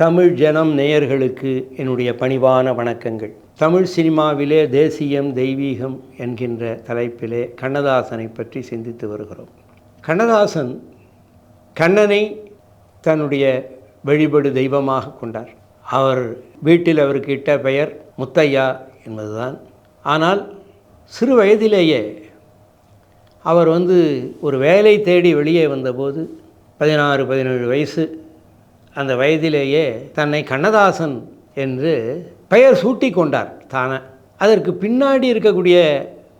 தமிழ் ஜனம் நேயர்களுக்கு என்னுடைய பணிவான வணக்கங்கள். தமிழ் சினிமாவிலே தேசியம் தெய்வீகம் என்கின்ற தலைப்பிலே கண்ணதாசனை பற்றி சிந்தித்து வருகிறோம். கண்ணதாசன் கண்ணனை தன்னுடைய வழிபடு தெய்வமாக கொண்டார். அவர் வீட்டில் அவருக்கு இட்ட பெயர் முத்தையா என்பதுதான். ஆனால் சிறு வயதிலேயே அவர் வந்து ஒரு வேலை தேடி வெளியே வந்தபோது பதினாறு பதினேழு வயசு அந்த வயதிலேயே தன்னை கண்ணதாசன் என்று பெயர் சூட்டி கொண்டார் தானே. அதற்கு பின்னாடி இருக்கக்கூடிய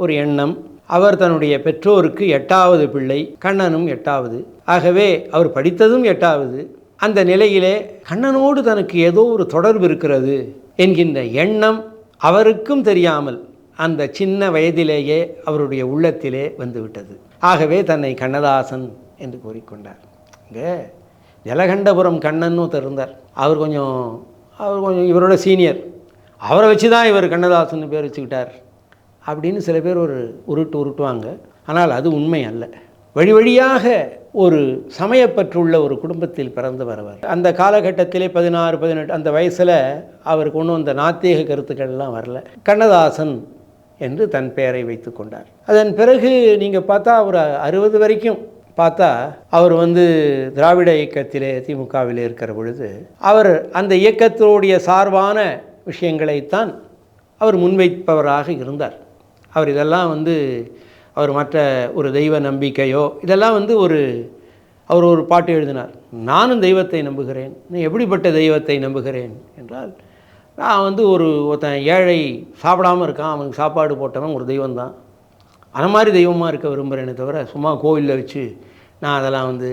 ஒரு எண்ணம் அவர் தன்னுடைய பெற்றோருக்கு எட்டாவது பிள்ளை கண்ணனும் எட்டாவது. ஆகவே அவர் படித்ததும் எட்டாவது. அந்த நிலையிலே கண்ணனோடு தனக்கு ஏதோ ஒரு தொடர்பு இருக்கிறது என்கின்ற எண்ணம் அவருக்கும் தெரியாமல் அந்த சின்ன வயதிலேயே அவருடைய உள்ளத்திலே வந்துவிட்டது. ஆகவே தன்னை கண்ணதாசன் என்று கூறிக்கொண்டார் இங்கே ஜலகண்டபுரம் கண்ணன்னு ஒருத்தர் இருந்தார். அவர் கொஞ்சம் அவர் கொஞ்சம் இவரோட சீனியர். அவரை வச்சு தான் இவர் கண்ணதாசன் பேர் வச்சுக்கிட்டார் அப்படின்னு சில பேர் ஒரு உருட்டு உருட்டுவாங்க. ஆனால் அது உண்மை அல்ல. வழி வழியாக ஒரு சமயப்பற்றுள்ள ஒரு குடும்பத்தில் பிறந்தவர் அவர். அந்த காலகட்டத்திலே பதினாறு பதினெட்டு அந்த வயசில் அவர் கொண்டு வந்த நாத்திக கருத்துக்கள்லாம் வரல. கண்ணதாசன் என்று தன் பெயரை வைத்து கொண்டார். அதன் பிறகு நீங்கள் பார்த்தா அவர் அறுபது வரைக்கும் பார்த்தா அவர் வந்து திராவிட இயக்கத்திலே திமுகவில் இருக்கிற பொழுது அவர் அந்த இயக்கத்தினுடைய சார்பான விஷயங்களைத்தான் அவர் முன்வைப்பவராக இருந்தார். அவர் இதெல்லாம் வந்து அவர் மற்ற ஒரு தெய்வ நம்பிக்கையோ இதெல்லாம் வந்து ஒரு அவர் ஒரு பாட்டு எழுதினார். நானும் தெய்வத்தை நம்புகிறேன். நீ எப்படிப்பட்ட தெய்வத்தை நம்புகிறேன்? என்றால் நான் வந்து ஒரு ஒருத்தன் ஏழை சாப்பிடாமல் இருக்கான் அவனுக்கு சாப்பாடு போட்டவன் ஒரு தெய்வம் தான் அந்த மாதிரி தெய்வமாக இருக்க விரும்புகிறேனே தவிர சும்மா கோவிலில் வச்சு நான் அதெல்லாம் வந்து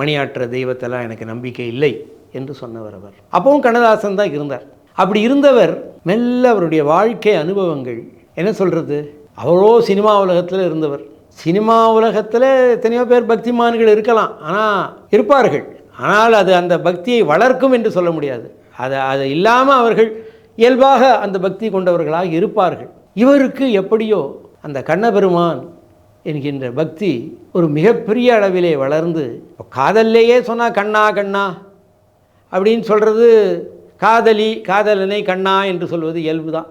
மணியாற்ற தெய்வத்தெல்லாம் எனக்கு நம்பிக்கை இல்லை என்று சொன்னவர் அவர். அப்பவும் கண்ணதாசன் தான் இருந்தார். அப்படி இருந்தவர் மெல்ல அவருடைய வாழ்க்கை அனுபவங்கள் என்ன சொல்கிறது அவரோ சினிமா உலகத்தில் இருந்தவர். சினிமா உலகத்தில் எத்தனையோ பேர் பக்திமான்கள் இருக்கலாம். ஆனால் இருப்பார்கள். ஆனால் அது அந்த பக்தியை வளர்க்கும் என்று சொல்ல முடியாது. அதை அது இல்லாமல் அவர்கள் இயல்பாக அந்த பக்தி கொண்டவர்களாக இருப்பார்கள். இவருக்கு எப்படியோ அந்த கண்ணபெருமான் என்கின்ற பக்தி ஒரு மிகப்பெரிய அளவிலே வளர்ந்து காதல்லையே சொன்னால் கண்ணா கண்ணா? அப்படின்னு சொல்கிறது காதலி காதலனை கண்ணா என்று சொல்வது இயல்பு தான்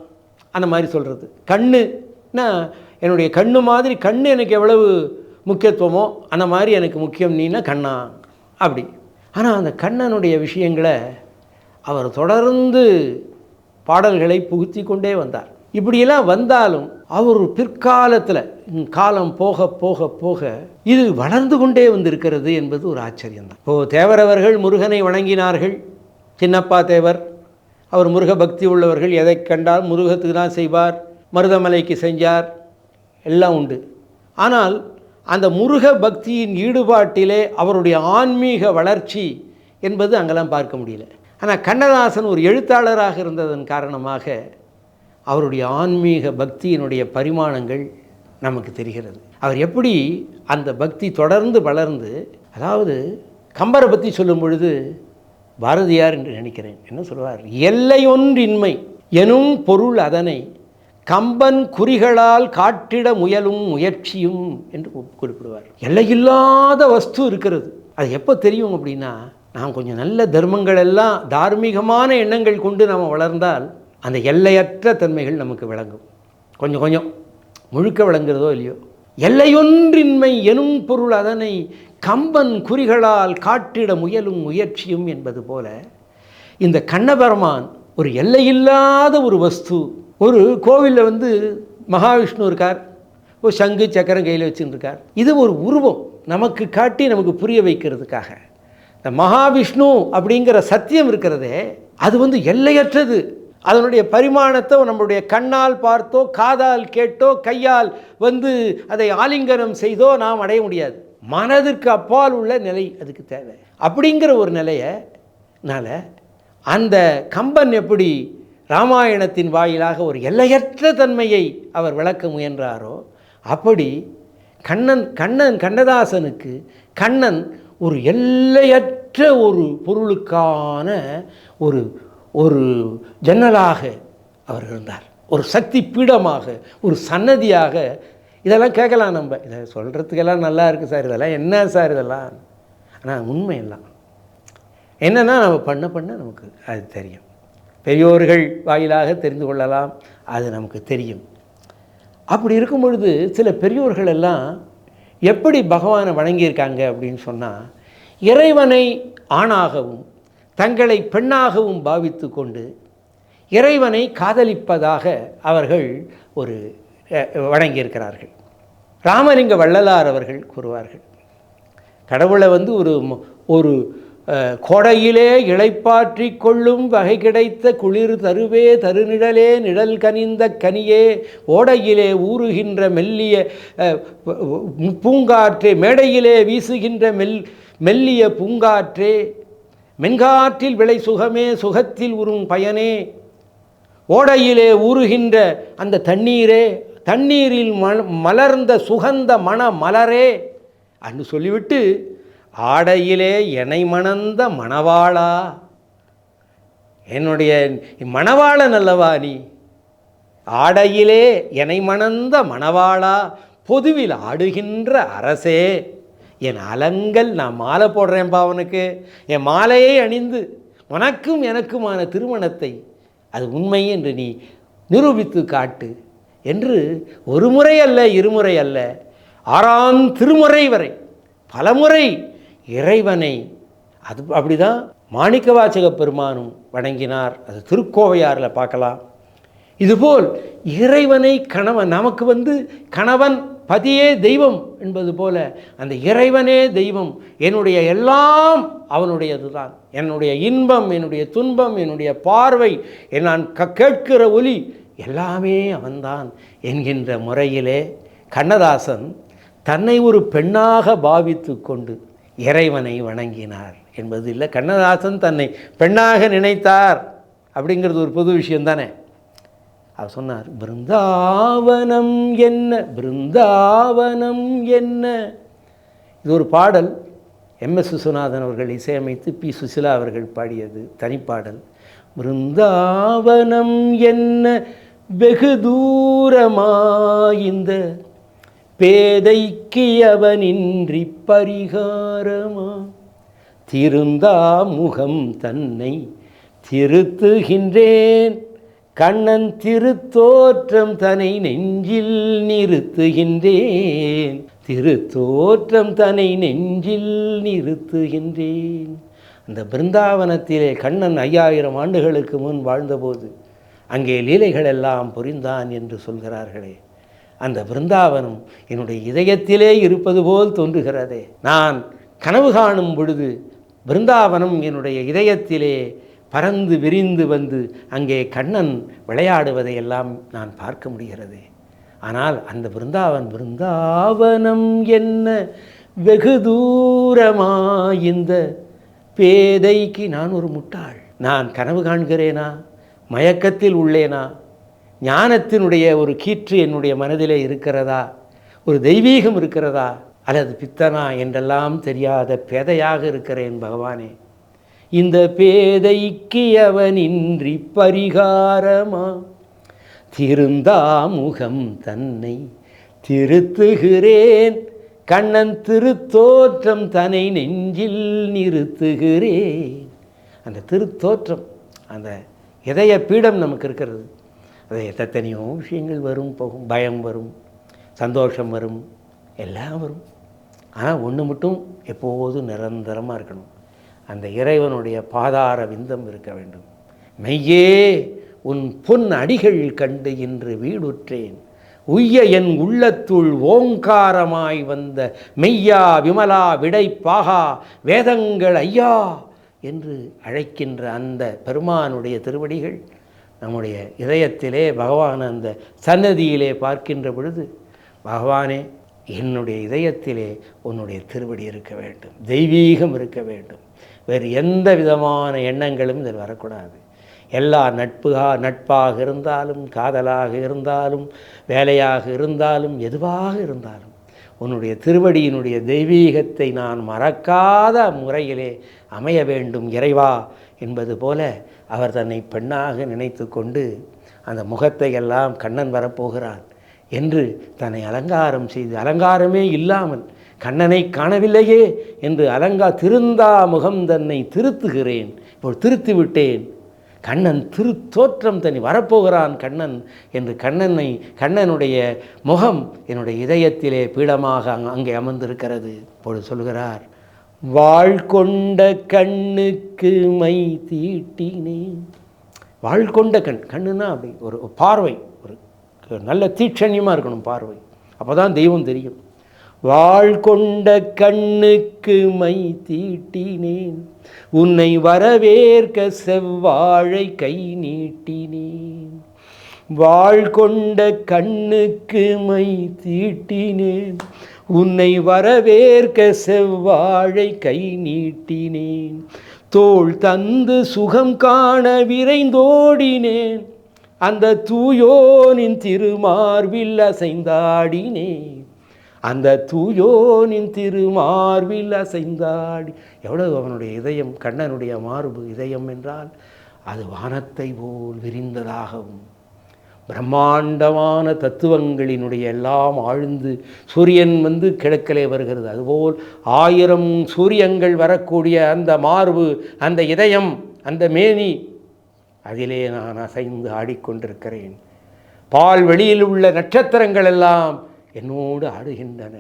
அந்த மாதிரி சொல்கிறது கண்ணுன்னா என்னுடைய கண்ணு மாதிரி கண்ணு எனக்கு எவ்வளவு முக்கியத்துவமோ அந்த மாதிரி எனக்கு முக்கியம் நீனா கண்ணா? அப்படி. ஆனால் அந்த கண்ணனுடைய விஷயங்களை அவர் தொடர்ந்து பாடல்களை புகுத்தி கொண்டே வந்தார். இப்படியெல்லாம் வந்தாலும் அவர் பிற்காலத்தில் காலம் போக போக போக இது வளர்ந்து கொண்டே வந்திருக்கிறது என்பது ஒரு ஆச்சரியம்தான். இப்போது தேவரவர்கள் முருகனை வணங்கினார்கள். சின்னப்பா தேவர் அவர் முருக பக்தி உள்ளவர்கள் எதை கண்டால் முருகத்துக்கு தான் செய்வார் மருதமலைக்கு செஞ்சார் எல்லாம் உண்டு. ஆனால் அந்த முருக பக்தியின் ஈடுபாட்டிலே அவருடைய ஆன்மீக வளர்ச்சி என்பது அங்கெல்லாம் பார்க்க முடியல. ஆனால் கண்ணதாசன் ஒரு எழுத்தாளராக இருந்ததன் காரணமாக அவருடைய ஆன்மீக பக்தியினுடைய பரிமாணங்கள் நமக்கு தெரிகிறது. அவர் எப்படி அந்த பக்தி தொடர்ந்து வளர்ந்து அதாவது கம்பரை பற்றி சொல்லும் பொழுது பாரதியார் என்று நினைக்கிறேன் என்ன சொல்வார்? எல்லையொன்றின்மை எனும் பொருள் அதனை கம்பன் குறிகளால் காட்டிட முயலும் முயற்சியும் என்று குறிப்பிடுவார். எல்லையில்லாத வஸ்து இருக்கிறது. அது எப்போ தெரியும் அப்படின்னா நாம் கொஞ்சம் நல்ல தர்மங்கள் எல்லாம் தார்மீகமான எண்ணங்கள் கொண்டு நாம் வளர்ந்தால் அந்த எல்லையற்ற தன்மைகள் நமக்கு விளங்கும். கொஞ்சம் கொஞ்சம் முழுக்க விளங்குறதோ இல்லையோ? எல்லையொன்றின்மை எனும் பொருள் அதனை கம்பன் குறிகளால் காட்டிட முயலும் முயற்சியும் என்பது போல இந்த கண்ணபெருமான் ஒரு எல்லையில்லாத ஒரு வஸ்து ஒரு கோவிலில் வந்து மகாவிஷ்ணு இருக்கார் ஒரு சங்கு சக்கரம் கையில் வச்சுருக்கார் இது ஒரு உருவம் நமக்கு காட்டி நமக்கு புரிய வைக்கிறதுக்காக. இந்த மகாவிஷ்ணு அப்படிங்கிற சத்தியம் இருக்கிறதே அது வந்து எல்லையற்றது. அதனுடைய பரிமாணத்தை நம்மளுடைய கண்ணால் பார்த்தோ காதால் கேட்டோ கையால் வந்து அதை ஆலிங்கனம் செய்தோ நாம் அடைய முடியாது. மனதிற்கு அப்பால் உள்ள நிலை அதுக்கு தேவை. அப்படிங்கிற ஒரு நிலையனால் அந்த கம்பன் எப்படி ராமாயணத்தின் வாயிலாக ஒரு எல்லையற்ற தன்மையை அவர் விளக்க முயன்றாரோ அப்படி கண்ணன் கண்ணன் கண்ணதாசனுக்கு கண்ணன் ஒரு எல்லையற்ற ஒரு பொருளுக்கான ஒரு ஒரு ஜன்னலாக அவர் இருந்தார். ஒரு சக்தி பீடமாக ஒரு சன்னதியாக. இதெல்லாம் கேட்கலாம் நம்ம. இதை சொல்கிறதுக்கெல்லாம் நல்லா இருக்குது சார். இதெல்லாம் என்ன சார் இதெல்லாம்? ஆனால் உண்மையெல்லாம் என்னென்னா நம்ம பண்ண பண்ண நமக்கு அது தெரியும். பெரியோர்கள் வாயிலாக தெரிந்து கொள்ளலாம். அது நமக்கு தெரியும். அப்படி இருக்கும் பொழுது சில பெரியோர்கள் எல்லாம் எப்படி பகவானை வணங்கியிருக்காங்க அப்படின்னு சொன்னால் இறைவனை ஆணாகவும் தங்களை பெண்ணாகவும் பாவித்து கொண்டு இறைவனை காதலிப்பதாக அவர்கள் ஒரு அஹ், வணங்கியிருக்கிறார்கள். ராமலிங்க வள்ளலார் அவர்கள் கூறுவார்கள். கடவுளை வந்து ஒரு ஒரு கொடையிலே இழைப்பாற்றி கொள்ளும் வகை கிடைத்த குளிர் தருவே தருநிழலே நிழல் கனிந்த கனியே ஓடையிலே ஊறுகின்ற மெல்லிய பூங்காற்றே மேடையிலே வீசுகின்ற மெல் மெல்லிய பூங்காற்றே மென்காற்றில் விளை சுகமே சுகத்தில் உறும் பயனே. ஓடையிலே ஊறுகின்ற அந்த தண்ணீரே தண்ணீரில் மலர்ந்த சுகந்த மண மலரே அன்னு சொல்லிவிட்டு ஆடையிலே எனை மணந்த மணவாளா. என்னுடைய மணவாளன் அல்லவா நீ? ஆடையிலே எனை மணந்த மணவாளா பொதுவில் ஆடுகின்ற அரசே. என் அலங்கல் நான் மாலை போடுறேன்பா அவனுக்கு. என் மாலையை அணிந்து உனக்கும் எனக்குமான திருமணத்தை அது உண்மை என்று நீ நிரூபித்து காட்டு என்று ஒரு முறை அல்ல இருமுறை அல்ல ஆறாம் திருமுறை வரை பலமுறை இறைவனை அது அப்படிதான் மாணிக்கவாசக பெருமானும் வணங்கினார். அது திருக்கோவையாரில் பார்க்கலாம். இதுபோல் இறைவனை கணவன் நமக்கு வந்து கணவன் பதியே தெய்வம் என்பது போல அந்த இறைவனே தெய்வம். என்னுடைய எல்லாம் அவனுடையது தான் என்னுடைய இன்பம் என்னுடைய துன்பம் என்னுடைய பார்வை நான் க கேட்கிற ஒலி எல்லாமே அவன்தான் என்கின்ற முறையிலே கண்ணதாசன் தன்னை ஒரு பெண்ணாக பாவித்து கொண்டு இறைவனை வணங்கினார் என்பது இல்லை கண்ணதாசன் தன்னை பெண்ணாக நினைத்தார் அப்படிங்கிறது ஒரு பொது விஷயம் தானே அவர் சொன்னார் பிருந்தாவனம் என்ன? பிருந்தாவனம் என்ன? இது ஒரு பாடல். எம்எஸ் விஸ்வநாதன் அவர்கள் இசையமைத்து பி. சுசிலா அவர்கள் பாடியது தனிப்பாடல். பிருந்தாவனம் என்ன? வெகு தூரமாயிந்த பேதைக்கு அவனின்றி பரிகாரமா? திருந்தா முகம் தன்னை திருத்துகின்றேன். கண்ணன் திருத்தோற்றம் தனை நெஞ்சில் நிறுத்துகின்றேன். திருத்தோற்றம் தனை நெஞ்சில் நிறுத்துகின்றேன். அந்த பிருந்தாவனத்திலே கண்ணன் ஐயாயிரம் ஆண்டுகளுக்கு முன் வாழ்ந்தபோது அங்கே லீலைகள் எல்லாம் புரிந்தான் என்று சொல்கிறார்களே. அந்த பிருந்தாவனம் என்னுடைய இதயத்திலே இருப்பது போல் தோன்றுகிறதே. நான் கனவு காணும் பொழுது பிருந்தாவனம் என்னுடைய இதயத்திலே பறந்து விரிந்து வந்து அங்கே கண்ணன் விளையாடுவதை எல்லாம் நான் பார்க்க முடிகிறது. ஆனால் அந்த பிருந்தாவன் பிருந்தாவனம் என்ன? வெகு தூரமாயிந்த பேதைக்கு நான் ஒரு முட்டாள். நான் கனவு காண்கிறேனா? மயக்கத்தில் உள்ளேனா? ஞானத்தினுடைய ஒரு கீற்று என்னுடைய மனதிலே இருக்கிறதா? ஒரு தெய்வீகம் இருக்கிறதா? அல்லது பித்தனா என்றெல்லாம் தெரியாத பேதையாக இருக்கிறேன் பகவானே. இந்த பேதைக்கு அவனின்றி பரிகாரமா? திருந்தாமுகம் தன்னை திருத்துகிறேன். கண்ணன் திருத்தோற்றம் தன்னை நெஞ்சில் நிறுத்துகிறேன். அந்த திருத்தோற்றம் அந்த இதய பீடம் நமக்கு இருக்கிறது. அது எத்தனையோ விஷயங்கள் வரும் போகும். பயம் வரும் சந்தோஷம் வரும் எல்லாம் வரும். ஆனால் ஒன்று மட்டும் எப்போதும் நிரந்தரமாக இருக்கணும். அந்த இறைவனுடைய பாதார விந்தம் இருக்க வேண்டும். மெய்யே உன் பொன் அடிகள் கண்டு இன்று வீடுற்றேன். உய்ய என் உள்ளத்துள் ஓங்காரமாய் வந்த மெய்யா விமலா விடைப்பாகா வேதங்கள் ஐயா என்று அழைக்கின்ற அந்த பெருமானுடைய திருவடிகள் நம்முடைய இதயத்திலே பகவான் அந்த சன்னதியிலே பார்க்கின்ற பொழுது பகவானே என்னுடைய இதயத்திலே உன்னுடைய திருவடி இருக்க வேண்டும். தெய்வீகம் இருக்க வேண்டும். வேறு எந்த விதமான எண்ணங்களும் இதில் வரக்கூடாது. எல்லா நட்புகா நட்பாக இருந்தாலும் காதலாக இருந்தாலும் வேலையாக இருந்தாலும் எதுவாக இருந்தாலும் உன்னுடைய திருவடியினுடைய தெய்வீகத்தை நான் மறக்காத முறையிலே அமைய வேண்டும் இறைவா என்பது போல அவர் தன்னை பெண்ணாக நினைத்து கொண்டு அந்த முகத்தை எல்லாம் கண்ணன் வரப்போகிறான் என்று தன்னை அலங்காரம் செய்து அலங்காரமே இல்லாமல் கண்ணனை காணவில்லையே என்று அலங்கா திருந்தா முகம் தன்னை திருத்துகிறேன். இப்போ திருத்தி விட்டேன் கண்ணன் திருத்தோற்றம் தனி வரப்போகிறான் கண்ணன் என்று கண்ணனை கண்ணனுடைய முகம் என்னுடைய இதயத்திலே பீடமாக அங்கே அமர்ந்திருக்கிறது. இப்பொழுது சொல்கிறார் வாழ்கொண்ட கண்ணுக்கு மை தீட்டினேன். வாழ்கொண்ட கண் கண்ணுன்னா அப்படி ஒரு பார்வை ஒரு நல்ல தீட்சண்யமாக இருக்கணும் பார்வை. அப்போ தான் தெய்வம் தெரியும். வாழ் கொண்ட கண்ணுக்கு மை தீட்டினேன். உன்னை வரவேற்க செவ்வாழை கை நீட்டினேன். வாழ் கொண்ட கண்ணுக்கு மை தீட்டினேன். உன்னை வரவேற்க செவ்வாழை கை நீட்டினேன். தோள் தந்து சுகம் காண விரைந்தோடினேன். அந்த தூயோனின் திருமார்பில் அசைந்தாடினேன். அந்த தூயோனின் திருமார்பில் அசைந்தாடி. எவ்வளவு அவனுடைய இதயம் கண்ணனுடைய மார்பு இதயம் என்றால் அது வானத்தை போல் விரிந்ததாகவும் பிரம்மாண்டமான தத்துவங்களினுடைய எல்லாம் ஆழ்ந்து சூரியன் வந்து கிழக்கிலே வருகிறது. அதுபோல் ஆயிரம் சூரியங்கள் வரக்கூடிய அந்த மார்பு அந்த இதயம் அந்த மேனி அதிலே நான் அசைந்து ஆடிக்கொண்டிருக்கிறேன். பால் வெளியில் உள்ள நட்சத்திரங்கள் எல்லாம் என்னோடு ஆடுகின்றன.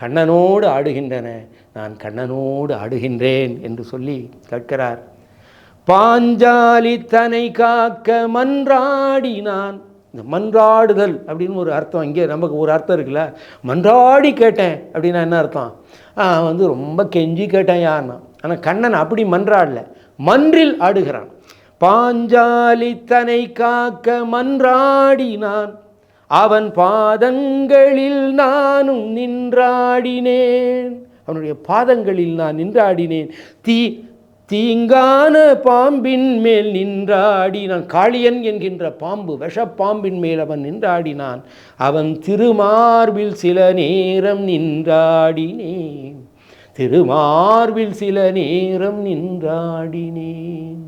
கண்ணனோடு ஆடுகின்றன. நான் கண்ணனோடு ஆடுகின்றேன் என்று சொல்லி கேட்கிறார். பாஞ்சாலி தனை காக்க மன்றாடினான். இந்த மன்றாடுதல் அப்படின்னு ஒரு அர்த்தம். இங்கே நமக்கு ஒரு அர்த்தம் இருக்குல்ல? மன்றாடி கேட்டேன் அப்படின்னா என்ன அர்த்தம்? வந்து ரொம்ப கெஞ்சி கேட்டேன் யாருன்னா ஆனால் கண்ணன் அப்படி மன்றாடல. மன்றில் ஆடுகிறான். பாஞ்சாலி தனை காக்க மன்றாடினான். அவன் பாதங்களில் நானும் நின்றாடினேன். அவனுடைய பாதங்களில் நான் நின்றாடினேன். தீ தீங்கான பாம்பின் மேல் நின்றாடினான் காளியன் என்கின்ற பாம்பு விஷப்பாம்பின் மேல் அவன் நின்றாடினான். அவன் திருமார்பில் சில நேரம் நின்றாடினேன். திருமார்பில் சில நேரம் நின்றாடினேன்.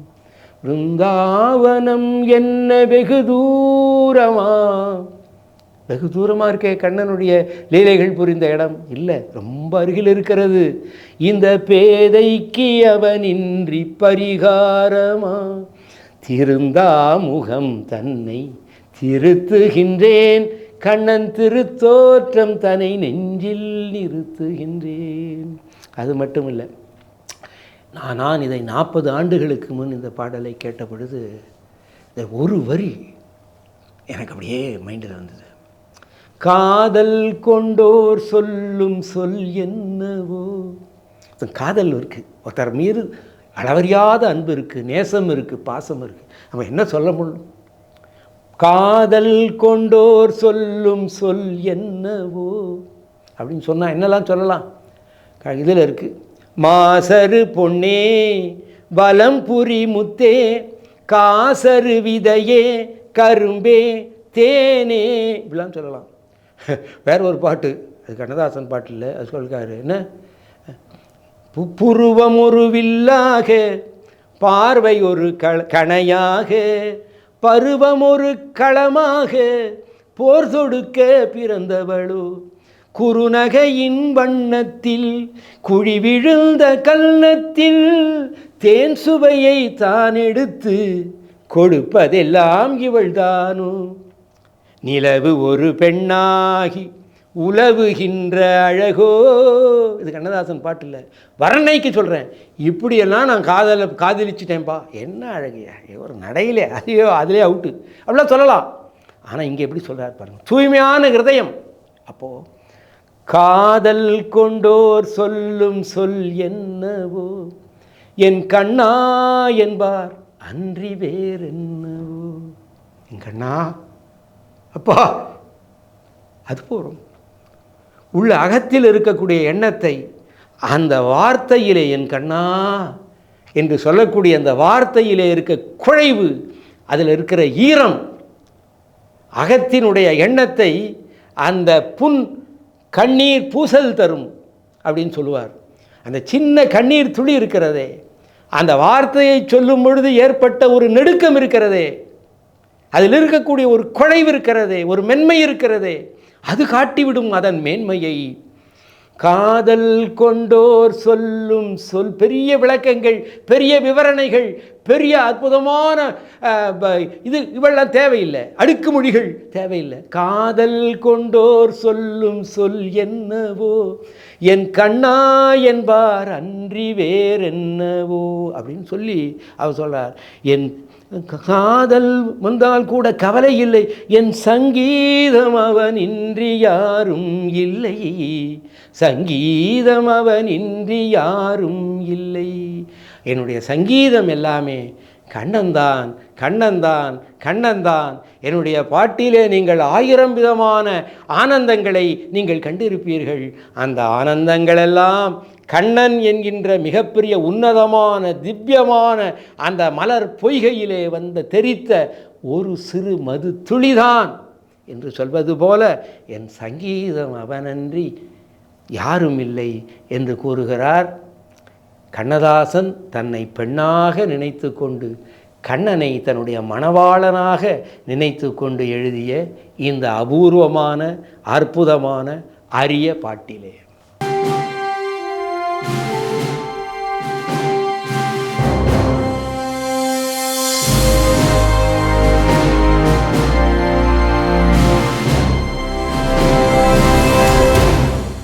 பிருந்தாவனம் என்ன வெகு தூரமா வெகு தூரமாக இருக்கே கண்ணனுடைய லீலைகள் புரிந்த இடம். இல்லை ரொம்ப அருகில் இருக்கிறது. இந்த பேதைக்கு அவனின்றி பரிகாரமா? திருந்தா முகம் தன்னை திருத்துகின்றேன். கண்ணன் திருத்தோற்றம் தன்னை நெஞ்சில் நிறுத்துகின்றேன். அது மட்டும் இல்லை நான் நான் இதை நாற்பது ஆண்டுகளுக்கு முன் இந்த பாடலை கேட்ட பொழுது இந்த ஒரு வரி எனக்கு அப்படியே மைண்டில் வந்தது. காதல் கொண்டோர் சொல்லும் சொல் என்னவோ? காதல் இருக்குது ஒருத்தர் மீது அளவறியாத அன்பு இருக்குது நேசம் இருக்குது பாசம் இருக்குது நம்ம என்ன சொல்ல முடியும்? காதல் கொண்டோர் சொல்லும் சொல் என்னவோ? அப்படின்னு சொன்னால் என்னெல்லாம் சொல்லலாம்? இதில் இருக்குது மாசரு பொன்னே வலம்புரி முத்தே காசரு விதையே கரும்பே தேனே. இப்படிலாம் சொல்லலாம். வேற ஒரு பாட்டு. அது கண்ணதாசன் பாட்டு இல்லை. அது சொல்லிருக்காரு. என்ன? புருவம் ஒரு வில்லாக பார்வை ஒரு கள கணையாக பருவம் ஒரு களமாக போர் தொடுக்க பிறந்தவளோ குறுநகையின் வண்ணத்தில் குழி விழுந்த கல்லத்தில் தேன் சுவையை தான் எடுத்து கொடுப்பதெல்லாம் இவள்தானோ? நிலவு ஒரு பெண்ணாகி உலவுகின்ற அழகோ. இது கண்ணதாசன் பாட்டு இல்லை வரணைக்கு சொல்கிறேன் இப்படியெல்லாம் நான் காதல காதலிச்சிட்டேன்ப்பா என்ன அழகையா ஒரு நடையிலே அதையோ அதிலே அவுட்டு. அப்படிலாம் சொல்லலாம். ஆனால் இங்கே எப்படி சொல்கிறார் பாருங்க. தூய்மையான ஹிருதயம். அப்போது காதல் கொண்டோர் சொல்லும் சொல் என்னவோ? என் கண்ணா என்பார் அன்றி வேறென்னவோ? என் கண்ணா அப்பா அது போகிறோம் உள்ள அகத்தில் இருக்கக்கூடிய எண்ணத்தை அந்த வார்த்தையிலே என் கண்ணா என்று சொல்லக்கூடிய அந்த வார்த்தையிலே இருக்க குழைவு அதில் இருக்கிற ஈரம் அகத்தினுடைய எண்ணத்தை அந்த புண் கண்ணீர் பூசல் தரும் அப்படின்னு சொல்லுவார். அந்த சின்ன கண்ணீர் துளி இருக்கிறதே அந்த வார்த்தையை சொல்லும் பொழுது ஏற்பட்ட ஒரு நெடுக்கம் இருக்கிறதே அதில் இருக்கக்கூடிய ஒரு குழைவு இருக்கிறதே ஒரு மென்மை இருக்கிறதே அது காட்டிவிடும் அதன் மேன்மையை. காதல் கொண்டோர் சொல்லும் சொல் பெரிய விளக்கங்கள் பெரிய விவரணைகள் பெரிய அற்புதமான ப- இது இவெல்லாம் தேவையில்லை. அடுக்குமொழிகள் தேவையில்லை. காதல் கொண்டோர் சொல்லும் சொல் என்னவோ என் கண்ணா என்பார் அன்றி வேறென்னவோ அப்படின்னு சொல்லி அவர் சொல்கிறார் என் காதல் வந்தால் கூட கவலை இல்லை. என் சங்கீதம் அவன் இன்றி யாரும் இல்லை. சங்கீதம் அவன் இன்றி யாரும் இல்லை. என்னுடைய சங்கீதம் எல்லாமே கண்ணன்தான் கண்ணன்தான் கண்ணன்தான் என்னுடைய பாட்டிலே நீங்கள் ஆயிரம் விதமான ஆனந்தங்களை நீங்கள் கண்டிருப்பீர்கள். அந்த ஆனந்தங்களெல்லாம் கண்ணன் என்கின்ற மிகப்பெரிய உன்னதமான திவ்யமான அந்த மலர் பொய்கையிலே வந்த தெரித்த ஒரு சிறு மது துளிதான் என்று சொல்வது போல என் சங்கீதம் அவனன்றி யாரும் இல்லை என்று கூறுகிறார் கண்ணதாசன் தன்னை பெண்ணாக நினைத்து கொண்டு கண்ணனை தன்னுடைய மணவாளனாக நினைத்து கொண்டு எழுதிய இந்த அபூர்வமான அற்புதமான அரிய பாட்டிலே.